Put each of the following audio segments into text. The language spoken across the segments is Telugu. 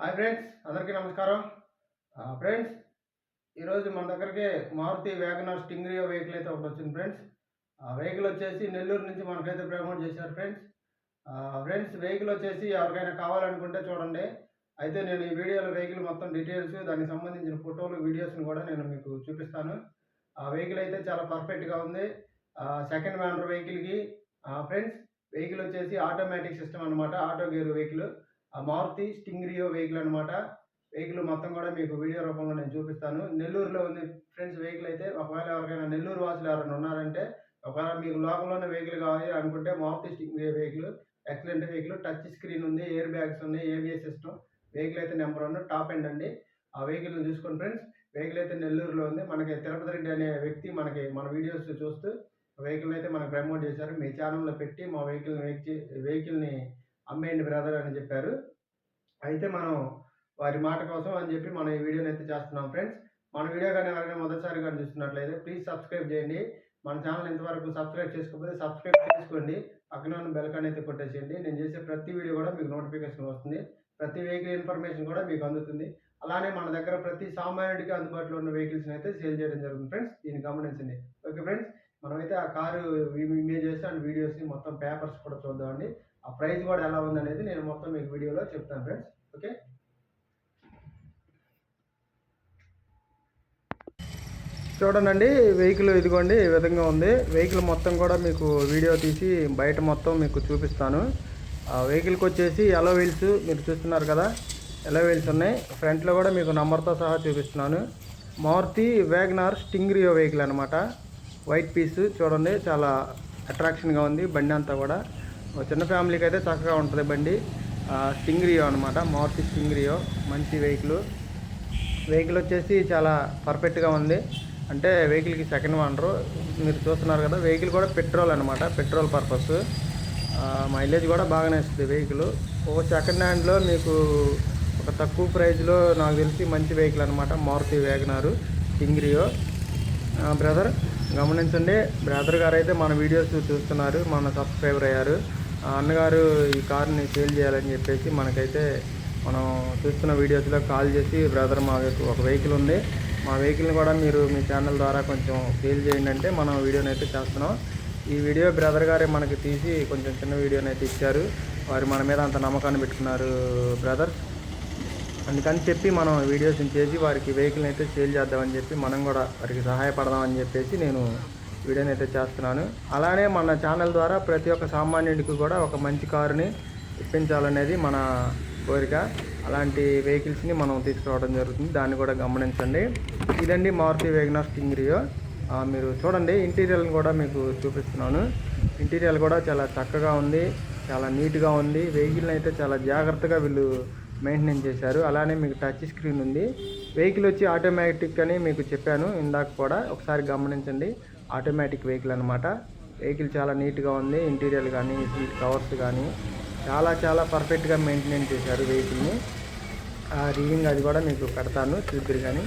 హాయ్ ఫ్రెండ్స్ అందరికీ నమస్కారం. ఫ్రెండ్స్ ఈరోజు మన దగ్గరికి మారుతి వ్యాగనర్ స్టింగ్రియో వెహికల్ అయితే ఒకటి వచ్చింది ఫ్రెండ్స్ ఆ వెహికల్ వచ్చేసి నెల్లూరు నుంచి మనకైతే ప్రమోట్ చేశారు ఫ్రెండ్స్ ఫ్రెండ్స్ వెహికల్ వచ్చేసి ఎవరికైనా కావాలనుకుంటే చూడండి. అయితే నేను ఈ వీడియోలో వెహికల్ మొత్తం డీటెయిల్స్ దానికి సంబంధించిన ఫోటోలు వీడియోస్ని కూడా నేను మీకు చూపిస్తాను. ఆ వెహికల్ అయితే చాలా పర్ఫెక్ట్గా ఉంది. సెకండ్ వ్యానర్ వెహికల్కి ఫ్రెండ్స్ వెహికల్ వచ్చేసి ఆటోమేటిక్ సిస్టమ్ అనమాట ఆటో గేర్ వెహికల్ ఆ మారుతి స్టింగ్రియో వెహికల్ అనమాట వెహికల్ మొత్తం కూడా మీకు వీడియో రూపంలో నేను చూపిస్తాను. నెల్లూరులో ఉంది ఫ్రెండ్స్ వెహికల్ అయితే ఒకవేళ ఎవరికైనా నెల్లూరు వాసులు ఎవరైనా ఉన్నారంటే ఒకవేళ మీకు లోకల్లోనే వెహికల్ కావాలి అనుకుంటే Maruti Stingray vehicle excellent vehicle touch screen ఉంది ఎయిర్ బ్యాగ్స్ ఉన్నాయి ఏబిఎస్ సిస్టమ్. వెహికల్ అయితే నెంబర్ వన్ టాప్ ఎండ్ అండి. ఆ వెహికల్ చూసుకోండి ఫ్రెండ్స్. వెహికల్ అయితే నెల్లూరులో ఉంది. మనకి తిరుపతి రెడ్డి అనే వ్యక్తి మనకి మన వీడియోస్ చూస్తూ వెహికల్ అయితే మనకు ప్రమోట్ చేశారు. మీ ఛానల్లో పెట్టి మా వెహికల్ వెహికల్ని అమ్మేయండి బ్రదర్ అని చెప్పారు. అయితే మనం వారి మాట కోసం అని చెప్పి మనం ఈ వీడియోని అయితే చేస్తున్నాం ఫ్రెండ్స్ మన వీడియో కానీ ఎవరైనా మొదటిసారి కానీ చూస్తున్నట్లయితే ప్లీజ్ సబ్స్క్రైబ్ చేయండి. మన ఛానల్ ఇంతవరకు సబ్స్క్రైబ్ చేసుకోకపోతే సబ్స్క్రైబ్ చేసుకోండి. పక్కన ఉన్న బెల్ అయితే కొట్టేసేయండి. నేను చేసే ప్రతి వీడియో కూడా మీకు నోటిఫికేషన్ వస్తుంది. ప్రతి వెహికల్ ఇన్ఫర్మేషన్ కూడా మీకు అందుతుంది. అలానే మన దగ్గర ప్రతి సామాన్యుడికి అందుబాటులో ఉన్న వెహికల్స్ని అయితే సేల్ చేయడం జరుగుతుంది ఫ్రెండ్స్ దీన్ని గమనించండి. ఓకే ఫ్రెండ్స్ మనమైతే ఆ కారు ఇమేజెస్ అండ్ వీడియోస్ని మొత్తం పేపర్స్ కూడా చూద్దామండి. ఆ ప్రైస్ కూడా ఎలా ఉందనేది నేను మొత్తం మీకు వీడియోలో చెప్తాను ఫ్రెండ్స్. ఓకే? చూడండి వెహికల్ ఇదిగోండి ఈ విధంగా ఉంది. వెహికల్ మొత్తం కూడా మీకు వీడియో తీసి బయట మొత్తం మీకు చూపిస్తాను. ఆ వెహికల్కి వచ్చేసి ఎలో వీల్స్ మీరు చూస్తున్నారు కదా ఎలో వీల్స్ ఉన్నాయి. ఫ్రంట్లో కూడా మీకు నంబర్తో సహా చూపిస్తున్నాను. మారుతి వ్యాగనార్ స్టింగ్రియో వెహికల్ అనమాట వైట్ పీస్ చూడండి చాలా అట్రాక్షన్గా ఉంది బండి అంతా కూడా. చిన్న ఫ్యామిలీకి అయితే చక్కగా ఉంటుంది బండి. ఆ, స్టింగ్రియో అనమాట మారుతి స్టింగ్రియో మంచి వెహికల్. వెహికల్ వచ్చేసి చాలా పర్ఫెక్ట్గా ఉంది. అంటే వెహికల్కి సెకండ్ ఓనరు మీరు చూస్తున్నారు కదా వెహికల్ కూడా పెట్రోల్ అనమాట పెట్రోల్ పర్పస్. మైలేజ్ కూడా బాగానే ఇస్తుంది వెహికల్. ఓ సెకండ్ హ్యాండ్లో మీకు ఒక తక్కువ ప్రైస్లో నాకు తెలిసి మంచి వెహికల్ అనమాట మారుతి వేగనారు. టింగ్రియో బ్రదర్ గమనించండి. బ్రదర్ గారు అయితే మన వీడియోస్ చూస్తున్నారు. మన సబ్స్క్రైబర్ అయ్యారు. అన్నగారు ఈ కార్ని సేల్ చేయాలని చెప్పేసి మనకైతే మనం చూస్తున్న వీడియోస్లో కాల్ చేసి బ్రదర్ మా ఒక వెహికల్ ఉంది. మా వెహికల్ని కూడా మీరు మీ ఛానల్ ద్వారా కొంచెం సేల్ చేయండి అంటే మనం వీడియోని అయితే చేస్తున్నాం. ఈ వీడియో బ్రదర్ గారే మనకి తీసి కొంచెం చిన్న వీడియోని అయితే ఇచ్చారు. వారు మన మీద అంత నమ్మకాన్ని పెట్టుకున్నారు బ్రదర్. అందుకని చెప్పి మనం వీడియోస్ని చేసి వారికి వెహికల్ని అయితే సేల్ చేద్దామని చెప్పి మనం కూడా వారికి సహాయపడదామని చెప్పేసి నేను వీడియోని అయితే చేస్తున్నాను. అలానే మన ఛానల్ ద్వారా ప్రతి ఒక్క సామాన్యుడికి కూడా ఒక మంచి కారుని ఇప్పించాలనేది మన కోరిక. అలాంటి వెహికల్స్ని మనం తీసుకురావడం జరుగుతుంది. దాన్ని కూడా గమనించండి. ఇదండి మారుతి వేగనార్ కింగ్రియో మీరు చూడండి ఇంటీరియర్ని కూడా మీకు చూపిస్తున్నాను. ఇంటీరియర్ కూడా చాలా చక్కగా ఉంది చాలా నీట్గా ఉంది. వెహికల్ని అయితే చాలా జాగ్రత్తగా వీళ్ళు మెయింటెనెన్స్ చేశారు. అలానే మీకు టచ్ స్క్రీన్ ఉంది. వెహికల్ వచ్చి ఆటోమేటిక్ అని మీకు చెప్పాను. ఇందాక కూడా ఒకసారి గమనించండి. ఆటోమేటిక్ వెహికల్ అనమాట వెహికల్ చాలా నీట్గా ఉంది ఇంటీరియర్ కానీ సీట్ కవర్స్ కానీ చాలా చాలా పర్ఫెక్ట్గా మెయింటైన్ చేశారు వెహికల్ని ఆ రీడింగ్ అది కూడా మీకు పెడతాను చూద్దరు కానీ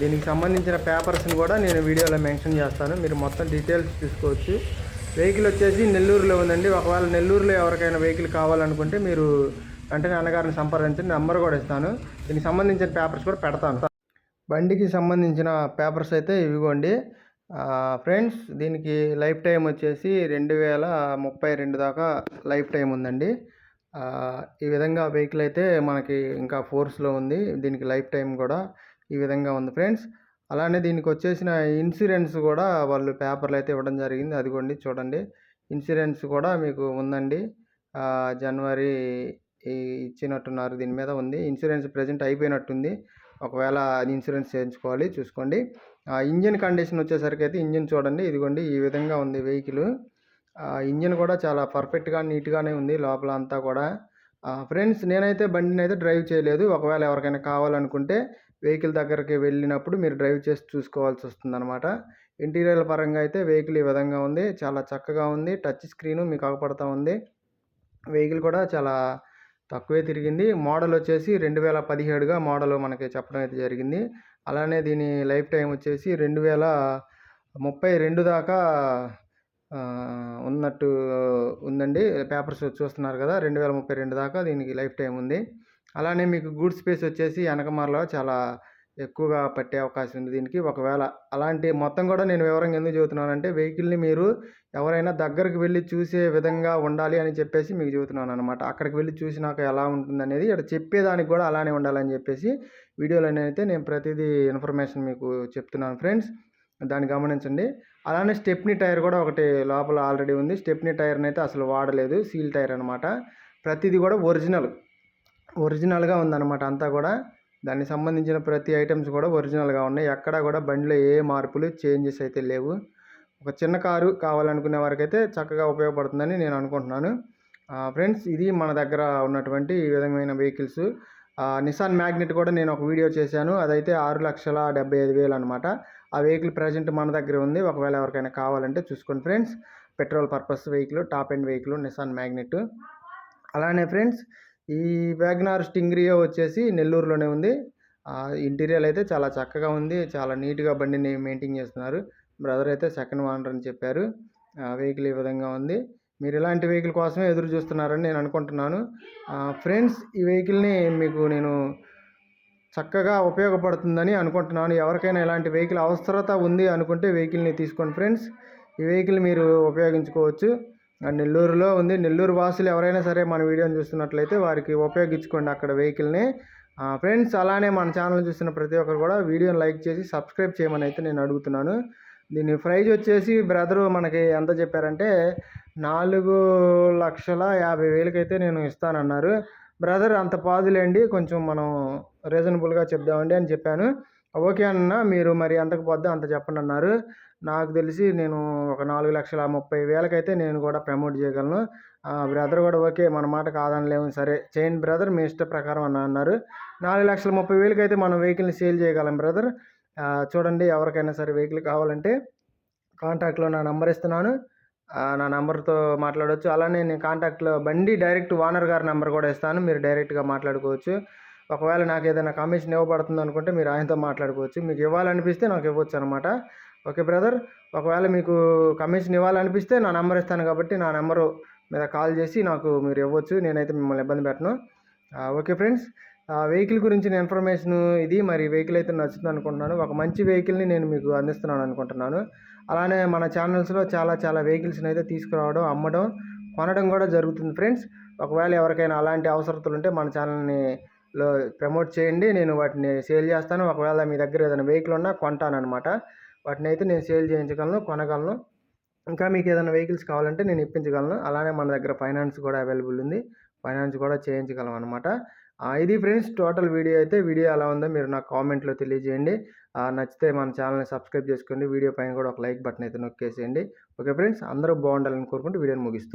దీనికి సంబంధించిన పేపర్స్ని కూడా నేను వీడియోలో మెన్షన్ చేస్తాను. మీరు మొత్తం డీటెయిల్స్ తీసుకోవచ్చు వెహికల్ వచ్చేసి నెల్లూరులో ఉందండి. ఒకవేళ నెల్లూరులో ఎవరికైనా వెహికల్ కావాలనుకుంటే మీరు వెంటనే అన్నగారిని సంప్రదించండి నెంబర్ కూడా ఇస్తాను. దీనికి సంబంధించిన పేపర్స్ కూడా పెడతాను. బండికి సంబంధించిన పేపర్స్ అయితే ఇవిగోండి. ఫ్రెండ్స్ దీనికి లైఫ్ టైం వచ్చేసి రెండు వేల ముప్పై రెండు దాకా లైఫ్ టైం ఉందండి. ఈ విధంగా వెహికల్ అయితే మనకి ఇంకా ఫోర్స్లో ఉంది. దీనికి లైఫ్ టైం కూడా ఈ విధంగా ఉంది ఫ్రెండ్స్. అలానే దీనికి వచ్చేసిన ఇన్సూరెన్స్ కూడా వాళ్ళు పేపర్లు అయితే ఇవ్వడం జరిగింది. అదిగోండి చూడండి. ఇన్సూరెన్స్ కూడా మీకు ఉందండి. జనవరి ఇచ్చినట్టున్నారు. దీని మీద ఉంది. ఇన్సూరెన్స్ ప్రజెంట్ అయిపోయినట్టుంది. ఒకవేళ ఇన్సూరెన్స్ చేయించుకోవాలి చూసుకోండి. ఇంజిన్ కండిషన్ వచ్చేసరికి అయితే ఇంజిన్ చూడండి ఇదిగోండి ఈ విధంగా ఉంది వెహికల్. ఇంజిన్ కూడా చాలా పర్ఫెక్ట్గా నీట్గానే ఉంది లోపల అంతా కూడా. ఫ్రెండ్స్ నేనైతే బండిని అయితే డ్రైవ్ చేయలేదు. ఒకవేళ ఎవరికైనా కావాలనుకుంటే వెహికల్ దగ్గరికి వెళ్ళినప్పుడు మీరు డ్రైవ్ చేసి చూసుకోవాల్సి వస్తుంది అనమాట ఇంటీరియర్ పరంగా అయితే వెహికల్ ఈ విధంగా ఉంది. చాలా చక్కగా ఉంది. టచ్ స్క్రీను మీకు అగపడతా ఉంది. వెహికల్ కూడా చాలా తక్కువే తిరిగింది. మోడల్ వచ్చేసి రెండు వేల పదిహేడుగా మోడల్ మనకి చెప్పడం అయితే జరిగింది. అలానే దీని లైఫ్ టైం వచ్చేసి రెండు వేల ముప్పై రెండు దాకా ఉన్నట్టు ఉందండి. పేపర్స్ చూస్తున్నారు కదా రెండు వేల ముప్పై రెండు దాకా దీనికి లైఫ్ టైం ఉంది. అలానే మీకు గూడ్ స్పేస్ వచ్చేసి వెనకమారలో చాలా ఎక్కువగా పట్టే అవకాశం ఉంది దీనికి. ఒకవేళ అలాంటి మొత్తం కూడా నేను వివరంగా ఎందుకు చెబుతున్నానంటే వెహికల్ని మీరు ఎవరైనా దగ్గరికి వెళ్ళి చూసే విధంగా ఉండాలి అని చెప్పేసి మీకు చెబుతున్నాను అనమాట అక్కడికి వెళ్ళి చూసినాక ఎలా ఉంటుంది అనేది ఇక్కడ చెప్పేదానికి కూడా అలానే ఉండాలని చెప్పేసి వీడియోలోనైతే అయితే నేను ప్రతిదీ ఇన్ఫర్మేషన్ మీకు చెప్తున్నాను ఫ్రెండ్స్. దాన్ని గమనించండి. అలానే స్టెప్నీ టైర్ కూడా ఒకటి లోపల ఆల్రెడీ ఉంది. స్టెప్నీ టైర్ని అయితే అసలు వాడలేదు. సీల్ టైర్ అనమాట ప్రతిదీ కూడా ఒరిజినల్. ఒరిజినల్గా ఉందన్నమాట అంతా కూడా. దానికి సంబంధించిన ప్రతి ఐటమ్స్ కూడా ఒరిజినల్గా ఉన్నాయి. ఎక్కడా కూడా బండిలో ఏ మార్పులు చేంజెస్ అయితే లేవు. ఒక చిన్న కారు కావాలనుకునే వారికైతే చక్కగా ఉపయోగపడుతుందని నేను అనుకుంటున్నాను. ఫ్రెండ్స్ ఇది మన దగ్గర ఉన్నటువంటి ఈ విధమైన వెహికల్స్. నిసాన్ మ్యాగ్నెట్ కూడా నేను ఒక వీడియో చేశాను. అదైతే ఆరు లక్షల డెబ్బై ఐదు వేలు అనమాట ఆ వెహికల్ ప్రజెంట్ మన దగ్గర ఉంది. ఒకవేళ ఎవరికైనా కావాలంటే చూసుకోండి friends. Petrol purpose vehicle top end vehicle Nissan Magnite అలానే ఫ్రెండ్స్ ఈ వ్యాగనార్ స్టింగ్రియో వచ్చేసి నెల్లూరులోనే ఉంది. ఇంటీరియర్ అయితే చాలా చక్కగా ఉంది. చాలా నీట్గా బండిని మెయింటైన్ చేస్తున్నారు. బ్రదర్ అయితే సెకండ్ ఓనర్ అని చెప్పారు. వెహికల్ ఈ విధంగా ఉంది. మీరు ఇలాంటి వెహికల్ కోసమే ఎదురు చూస్తున్నారని నేను అనుకుంటున్నాను. ఫ్రెండ్స్ ఈ వెహికల్ని మీకు నేను చక్కగా ఉపయోగపడుతుందని అనుకుంటున్నాను. ఎవరికైనా ఇలాంటి వెహికల్ అవసరత ఉంది అనుకుంటే వెహికల్ని తీసుకోండి ఫ్రెండ్స్. ఈ వెహికల్ మీరు ఉపయోగించుకోవచ్చు. నెల్లూరులో ఉంది. నెల్లూరు వాసులు ఎవరైనా సరే మన వీడియోని చూస్తున్నట్లయితే వారికి ఉపయోగించుకోండి అక్కడ వెహికల్ని. ఫ్రెండ్స్ అలానే మన ఛానల్ చూస్తున్న ప్రతి ఒక్కరు కూడా వీడియోని లైక్ చేసి సబ్స్క్రైబ్ చేయమని అయితే నేను అడుగుతున్నాను. దీని ప్రైజ్ వచ్చేసి బ్రదరు మనకి ఎంత చెప్పారంటే నాలుగు లక్షల యాభై వేలకైతే నేను ఇస్తానన్నారు. బ్రదర్ అంత పాదులేండి. కొంచెం మనం రీజనబుల్గా చెప్దామండి అని చెప్పాను. ఓకే అన్న మీరు మరి ఎంతకు పోద్దో అంత చెప్పండి అన్నారు. నాకు తెలిసి నేను ఒక నాలుగు లక్షల ముప్పై వేలకైతే నేను కూడా ప్రమోట్ చేయగలను. బ్రదర్ కూడా ఓకే మన మాట కాదనలేము సరే. చేయండి బ్రదర్ మీ ఇష్ట ప్రకారం అని అన్నారు. నాలుగు లక్షల ముప్పై వేలకైతే మనం వెహికల్ని సేల్ చేయగలం బ్రదర్. చూడండి ఎవరికైనా సరే వెహికల్ కావాలంటే కాంటాక్ట్లో నా నెంబర్ ఇస్తున్నాను. నా నెంబర్తో మాట్లాడవచ్చు అలానే నేను కాంటాక్ట్లో బండి డైరెక్ట్ ఓనర్ గారి నెంబర్ కూడా ఇస్తాను. మీరు డైరెక్ట్గా మాట్లాడుకోవచ్చు. ఒకవేళ నాకు ఏదైనా కమిషన్ ఇవ్వబడుతుంది అనుకుంటే మీరు ఆయనతో మాట్లాడుకోవచ్చు. మీకు ఇవ్వాలనిపిస్తే నాకు ఇవ్వచ్చు అనమాట ఓకే బ్రదర్. ఒకవేళ మీకు కమిషన్ ఇవ్వాలనిపిస్తే నా నెంబర్ ఇస్తాను కాబట్టి నా నెంబరు మీద కాల్ చేసి నాకు మీరు ఇవ్వచ్చు. నేనైతే మిమ్మల్ని ఇబ్బంది పెట్టను. Okay friends. వెహికల్ గురించిన ఇన్ఫర్మేషన్ ఇది మరి వెహికల్ అయితే నచ్చుతుంది అనుకుంటున్నాను. ఒక మంచి వెహికల్ని నేను మీకు అందిస్తున్నాను అనుకుంటున్నాను. అలానే మన ఛానల్స్లో చాలా చాలా వెహికల్స్ని అయితే తీసుకురావడం అమ్మడం కొనడం కూడా జరుగుతుంది ఫ్రెండ్స్. ఒకవేళ ఎవరికైనా అలాంటి అవసరతలు ఉంటే మన ఛానల్ని లో ప్రమోట్ చేయండి. నేను వాటిని సేల్ చేస్తాను. ఒకవేళ మీ దగ్గర ఏదైనా వెహికల్ ఉన్నా కొంటాను అనమాట వాటిని అయితే నేను సేల్ చేయించగలను కొనగలను. ఇంకా మీకు ఏదైనా వెహికల్స్ కావాలంటే నేను ఇప్పించగలను. అలానే మన దగ్గర ఫైనాన్స్ కూడా అవైలబుల్ ఉంది. ఫైనాన్స్ కూడా చేయించగలం అనమాట ఇది ఫ్రెండ్స్ టోటల్ వీడియో అయితే. వీడియో ఎలా ఉందో మీరు నాకు కామెంట్లో తెలియజేయండి. నచ్చితే మన ఛానల్ని సబ్స్క్రైబ్ చేసుకోండి. వీడియో పైన కూడా ఒక లైక్ బటన్ అయితే నొక్కేసేయండి. ఓకే ఫ్రెండ్స్ అందరూ బాగుండాలని కోరుకుంటూ వీడియోని ముగిస్తుంది